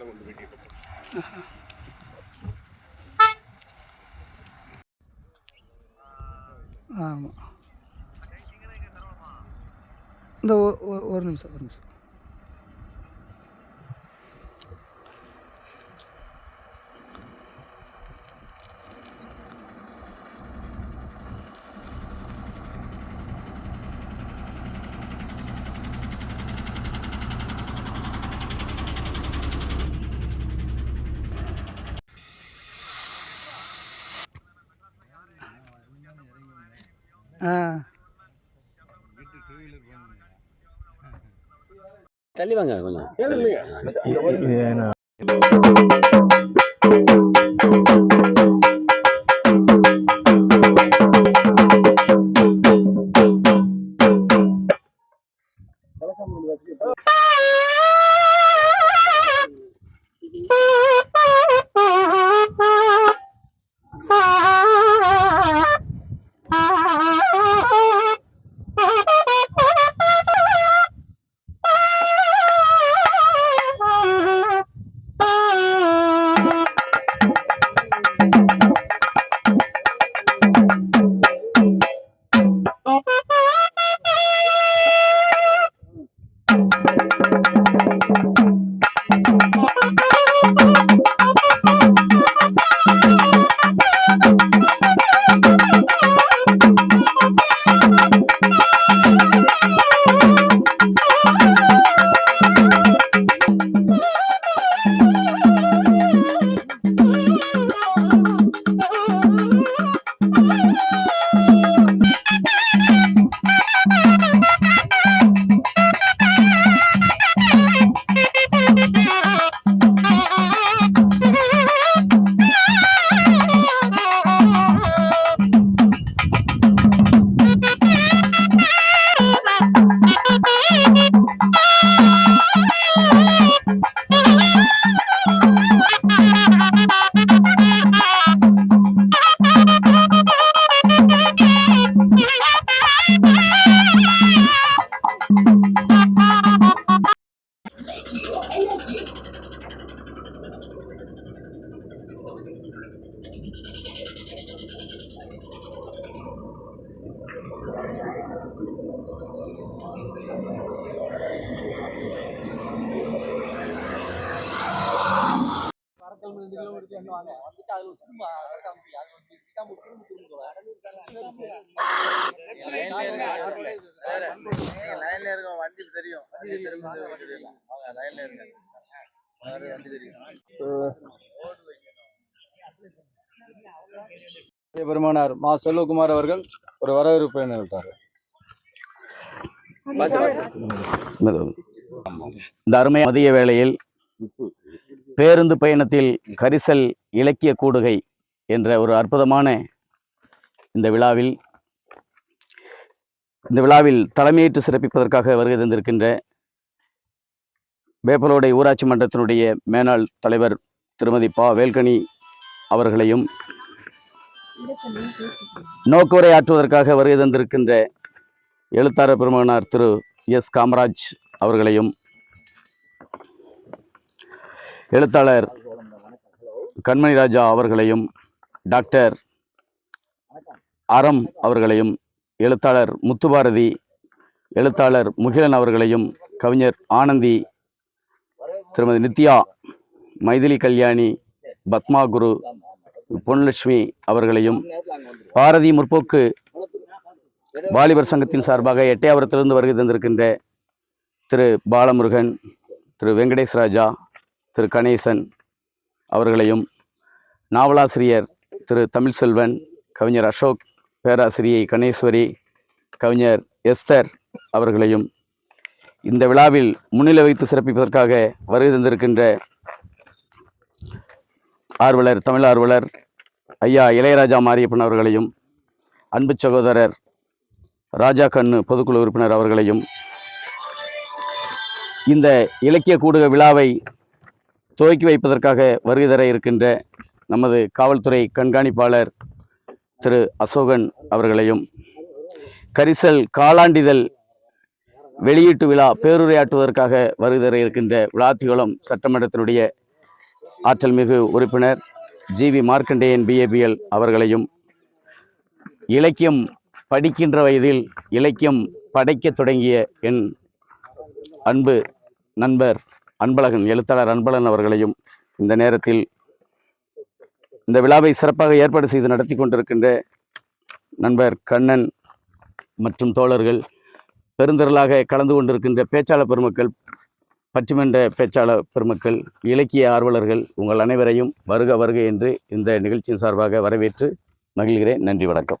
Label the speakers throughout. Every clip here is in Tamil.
Speaker 1: இடத்துல கொண்டு
Speaker 2: ஆமாம் இந்த ஒரு நிமிஷம் ஒரு நிமிஷம். ஆ.
Speaker 3: தள்ளி வாங்க கொஞ்சம்.
Speaker 4: லைன்ல இருக்க வண்டி தெரியும் வண்டி தெரியும் அவங்க லைன்ல இருக்காங்க வண்டி தெரியும் பெருமானார் மா செல்வகுமார் அவர்கள் ஒரு வரவேற்பு நிகழ்த்தார்
Speaker 3: இந்த அருமை மதிய வேளையில் பேருந்து பயணத்தில் கரிசல் இலக்கிய கூடுகை என்ற ஒரு அற்புதமான இந்த விழாவில் இந்த விழாவில் தலைமையேற்று சிறப்பிப்பதற்காக வருகை தந்திருக்கின்ற வேப்பலோடை ஊராட்சி மன்றத்தினுடைய மேனாள் தலைவர் திருமதி பா. வேல்கனி அவர்களையும் நோக்குரை ஆற்றுவதற்காக வருகை தந்திருக்கின்ற எழுத்தாளர் பெருமகனார் திரு. எஸ். காமராஜ் அவர்களையும் எழுத்தாளர் கண்மணி ராஜா அவர்களையும் டாக்டர் அறம் அவர்களையும் எழுத்தாளர் முத்துபாரதி எழுத்தாளர் முகிலன் அவர்களையும் கவிஞர் ஆனந்தி திருமதி நித்யா மைதிலி கல்யாணி பத்மா குரு பொன்லட்சுமி அவர்களையும் பாரதி முற்போக்கு வாலிபர் சங்கத்தின் சார்பாக எட்டையாபுரத்திலிருந்து வருகை தந்திருக்கின்ற திரு பாலமுருகன் திரு வெங்கடேஷ் ராஜா திரு கணேசன் அவர்களையும் நாவலாசிரியர் திரு தமிழ்செல்வன் கவிஞர் அசோக் பேராசிரியை கணேஸ்வரி கவிஞர் எஸ்தர் அவர்களையும் இந்த விழாவில் முன்னிலை வைத்து சிறப்பிப்பதற்காக வருகை தந்திருக்கின்ற ஆர்வலர் தமிழ் ஆர்வலர் ஐயா இளையராஜா மாரியப்பன் அவர்களையும் அன்பு சகோதரர் ராஜா கண்ணு பொதுக்குழு உறுப்பினர் அவர்களையும் இந்த இலக்கிய கூடுக விழாவை துவக்கி வைப்பதற்காக வருகை தர இருக்கின்ற நமது காவல்துறை கண்காணிப்பாளர் திரு அசோகன் அவர்களையும் கரிசல் காலாண்டிதழ் வெளியீட்டு விழா பேருரையாற்றுவதற்காக வருகை தர இருக்கின்ற விளாத்திகுளம் சட்டமன்றத்தினுடைய ஆற்றல் மிகு உறுப்பினர் ஜிவி மார்க்கண்டேயன் பிஏபிஎல் அவர்களையும் இலக்கியம் படிக்கின்ற வயதில் இலக்கியம் படைக்கத் தொடங்கிய என் அன்பு நண்பர் அன்பழகன் எழுத்தாளர் அன்பழகன் அவர்களையும் இந்த நேரத்தில் இந்த விழாவை சிறப்பாக ஏற்பாடு செய்து நடத்தி கொண்டிருக்கின்ற நண்பர் கண்ணன் மற்றும் தோழர்கள் பெருந்திரளாக கலந்து கொண்டிருக்கின்ற பேச்சாளர் பெருமக்கள் பற்றுமென்ற பேச்சாளர் பெருமக்கள் இலக்கிய ஆர்வலர்கள் உங்கள் அனைவரையும் வருக வருக என்று இந்த நிகழ்ச்சியின் சார்பாக வரவேற்று மகிழ்கிறேன். நன்றி வணக்கம்.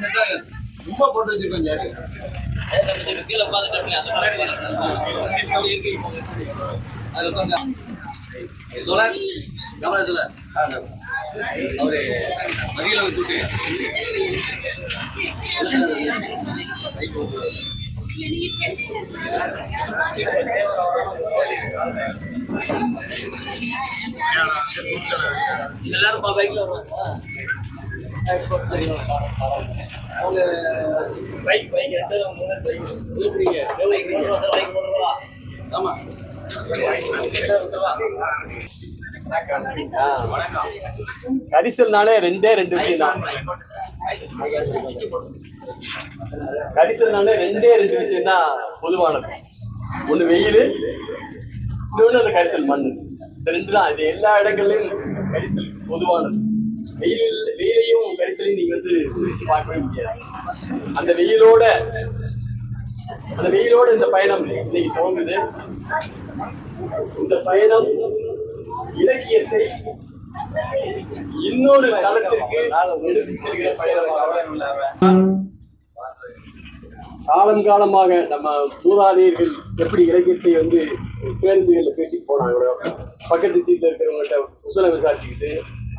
Speaker 1: இருக்கிற
Speaker 5: ரொம்ப போட்டு வச்சிருக்கோம் சார்.
Speaker 4: கீழே உட்காந்துட்டு அந்த மாதிரி இருக்கு அது உட்காந்து சொல்லார் கவலை அவரு மதியில கூட்டு எல்லாரும் பைக்ல வருவாங்க. பைக் பைக் ஆமாம்
Speaker 6: கரிசல்னாலே ரெண்டே ரெண்டு விஷயம் தான் கரிசல்னாலே ரெண்டே ரெண்டு விஷயம் தான் பொதுவானது. ஒண்ணு வெயில் இன்னொன்னு அந்த கரிசல் மண் இந்த ரெண்டு தான் இது எல்லா இடங்கள்லயும் கரிசல் பொதுவானது. வெயில் வெயிலையும் கரிசலையும் நீங்க வந்து பார்க்கவே முடியாது. அந்த வெயிலோட அந்த வெயிலோட இந்த பயணம் இன்னைக்கு துவங்குது. இந்த பயணம் இலக்கியத்தை இன்னொரு தளத்திற்கு எடுத்து செல்கிற பயணம் காலங்காலமாக நம்ம மூதாதையர்கள் எப்படி இலக்கியத்தை வந்து பேருந்துகளில் பேசிட்டு போனாங்களோ பக்கத்து சீட்டில் இருக்கிறவங்கள்ட்ட உசல விசாரிச்சுக்கிட்டு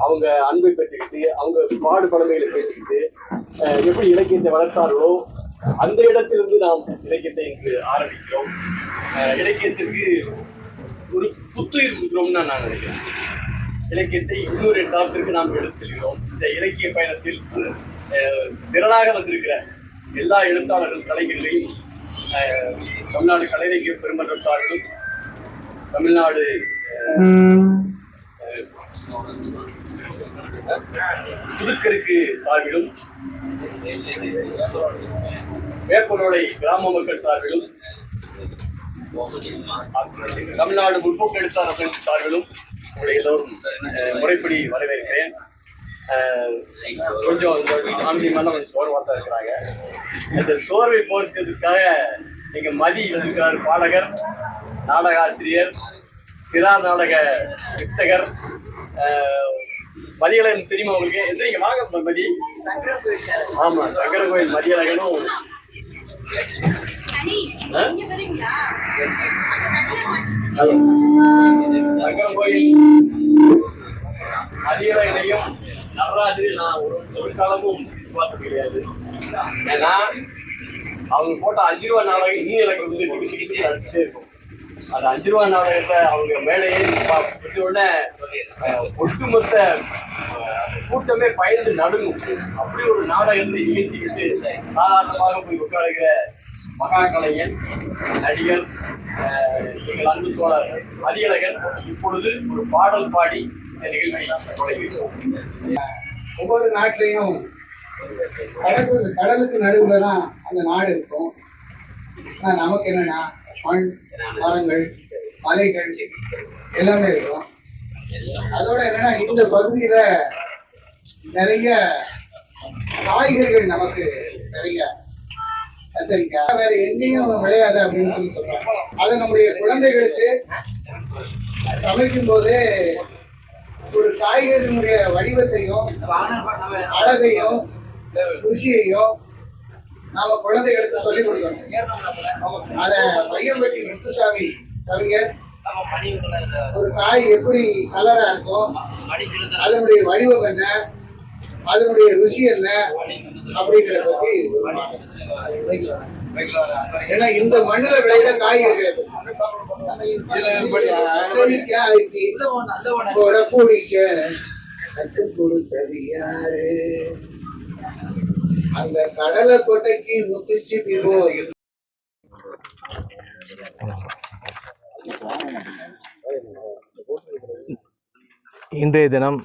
Speaker 6: அவங்க அன்பை பெற்றுக்கிட்டு அவங்க பாடு பழமைகளை பேசிக்கிட்டு எப்படி இலக்கியத்தை வளர்த்தார்களோ அந்த இடத்திலிருந்து நாம் இலக்கியத்தை இன்று ஆரம்பிக்கிறோம். இலக்கியத்திற்கு ஒரு புத்துயிர் கொடுக்கிறோம்னு நான் நினைக்கிறேன். இலக்கியத்தை இன்னொரு தளத்திற்கு நாம் எடுத்து செல்கிறோம். இந்த இலக்கிய பயணத்தில் திரளாக வந்திருக்கிற எல்லா எழுத்தாளர்கள் கலைஞர்களையும் தமிழ்நாடு கலைஞர் பெருமன்றம் சார்பில் தமிழ்நாடு புதுக்கருக்கு சார்பிலும் வேப்பனோடை கிராம மக்கள் சார்பிலும் தமிழ்நாடு முற்போக்கு எழுத்தாளர் சங்கம் சார்பிலும் உங்களை எல்லோரும் முறைப்படி வரவேற்கிறேன். கொஞ்சம் இந்த கொஞ்சம் சோர்வாக தான் இருக்கிறாங்க. இந்த சோர்வை போர்க்கிறதுக்காக இங்க மதி இருக்கிறார் பாடகர் நாடக ஆசிரியர் சிறா நாடக வித்தகர் மதியழகன் தெரியுமா உங்களுக்கு? எந்திரிங்க வாங்க மதி. ஆமா சக்கர கோயில் மதியழகனும். சக்கர கோயில் அதிகளையும் நடராஜரையும் நான் ஒரு ஒரு காலமும் பார்த்தது கிடையாது. ஏன்னா அவங்க போட்ட அஞ்சு ரூபா நாடகம் இன்னும் எனக்கு வந்து திருப்பி திருப்பி அடிச்சுட்டே இருக்கும். அந்த அஞ்சு ரூபா நாடகத்தை அவங்க மேலேயே விட்ட உடனே ஒட்டுமொத்த கூட்டமே பயந்து நடுங்கும். அப்படி ஒரு நாடகத்தை இயக்கிக்கிட்டு சாதாரணமாக போய் உட்காருகிற மகா கலைஞன் நடிகர் எங்கள் அன்பு தோழர் அதிகழகன் இப்பொழுது ஒரு பாடல் பாடி இந்த நிகழ்வை தொடங்கியிருக்கோம்
Speaker 5: ஒவ்வொரு நாட்டிலையும் கடலுக்கு கடலுக்கு நடுவுல தான் அந்த நாடு இருக்கும். ஆனால் நமக்கு என்னன்னா மண் மரங்கள் மலைகள் எல்லாமே இருக்கும். அதோட என்னன்னா இந்த பகுதியில நிறைய காய்கறிகள் நமக்கு நிறைய கத்தரிக்காய் வேற எங்கேயும் விளையாது அப்படின்னு சொல்லி சொல்றாங்க. அதை நம்முடைய குழந்தைகளுக்கு சமைக்கும் போது ஒரு காய்கறியினுடைய வடிவத்தையும் அழகையும் ருசியையும் நாம குழந்தைகளுக்கு சொல்லிக் கொடுக்கணும். அத பையன்பட்டி முத்துசாமி கவிஞர் ஒரு காய் எப்படி கலரா இருக்கும் அதனுடைய வடிவம் என்ன அதனுடைய ருசி என்ன அப்படிங்கிற பத்தி ஏன்னா இந்த மண்ணுல விளையிற காய்கறிகள் கிடையாது கத்தரிக்காய்க்கு கொடை கொடுத்தது யாரு? அந்த கடலை கொட்டைக்கு முத்துச்சி விபோ
Speaker 7: இன்றைய தினம்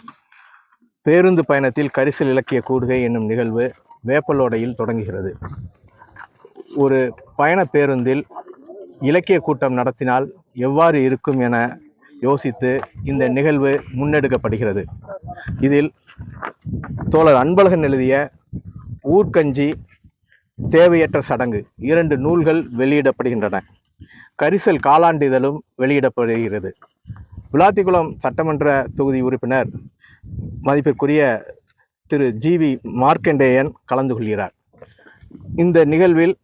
Speaker 7: பேருந்து பயணத்தில் கரிசல் இலக்கிய கூடுகை என்னும் நிகழ்வு வேப்பலோடையில் தொடங்குகிறது. ஒரு பயண பேருந்தில் இலக்கிய கூட்டம் நடத்தினால் எவ்வாறு இருக்கும் என யோசித்து இந்த நிகழ்வு முன்னெடுக்கப்படுகிறது. இதில் தோழர் அன்பழகன் எழுதிய ஊர்க்கஞ்சி தேவையற்ற சடங்கு. இரண்டு நூல்கள் வெளியிடப்படுகின்றன. கரிசல் காலாண்டிதழும் வெளியிடப்படுகிறது. விளாத்திக்குளம் சட்டமன்ற தொகுதி உறுப்பினர் மதிப்பிற்குரிய திரு. ஜிவி மார்க்கண்டேயன் கலந்து கொள்கிறார். இந்த நிகழ்வில்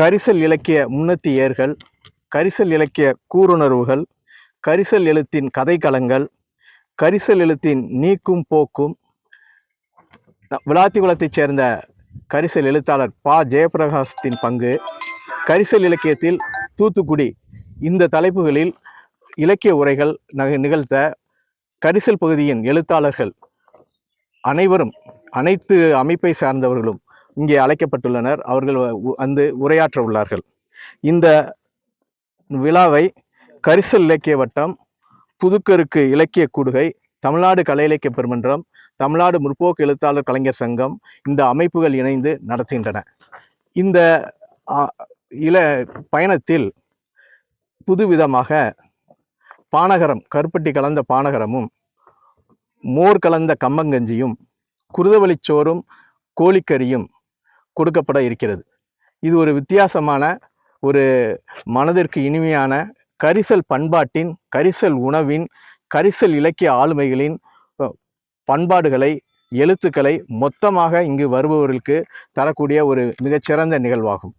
Speaker 7: கரிசல் இலக்கிய முன்னத்தி ஏர்கள் கரிசல் இலக்கிய கூறுணர்வுகள் கரிசல் எழுத்தின் கதைக்களங்கள் கரிசல் எழுத்தின் நீக்கும் போக்கும் ந- சேர்ந்த கரிசல் எழுத்தாளர் பா. ஜெயபிரகாசத்தின் பங்கு. கரிசல் இலக்கியத்தில் தூத்துக்குடி இந்த தலைப்புகளில் இலக்கிய உரைகள் நக நிகழ்த்த கரிசல் பகுதியின் எழுத்தாளர்கள் அனைவரும் அனைத்து அமைப்பை சார்ந்தவர்களும் இங்கே அழைக்கப்பட்டுள்ளனர். அவர்கள் உ- வந்து உரையாற்ற உள்ளார்கள். இந்த விழாவை கரிசல் இலக்கிய வட்டம் புதுக்கருக்கு இலக்கிய கூடுகை தமிழ்நாடு கலை இலக்கிய பெருமன்றம் தமிழ்நாடு முற்போக்கு எழுத்தாளர் கலைஞர் சங்கம் இந்த அமைப்புகள் இணைந்து நடத்துகின்றன. இந்த இல பயணத்தில் புதுவிதமாக பானகரம் கருப்பட்டி கலந்த பானகரமும் மோர் கலந்த கம்மங்கஞ்சியும் குருதவழிச்சோறும் கோழிக்கறியும் கொடுக்கப்பட இருக்கிறது. இது ஒரு வித்தியாசமான ஒரு மனதிற்கு இனிமையான கரிசல் பண்பாட்டின் கரிசல் உணவின் கரிசல் இலக்கிய ஆளுமைகளின் பண்பாடுகளை எழுத்துக்களை மொத்தமாக இங்கு வருபவர்களுக்கு தரக்கூடிய ஒரு மிகச்சிறந்த நிகழ்வாகும்.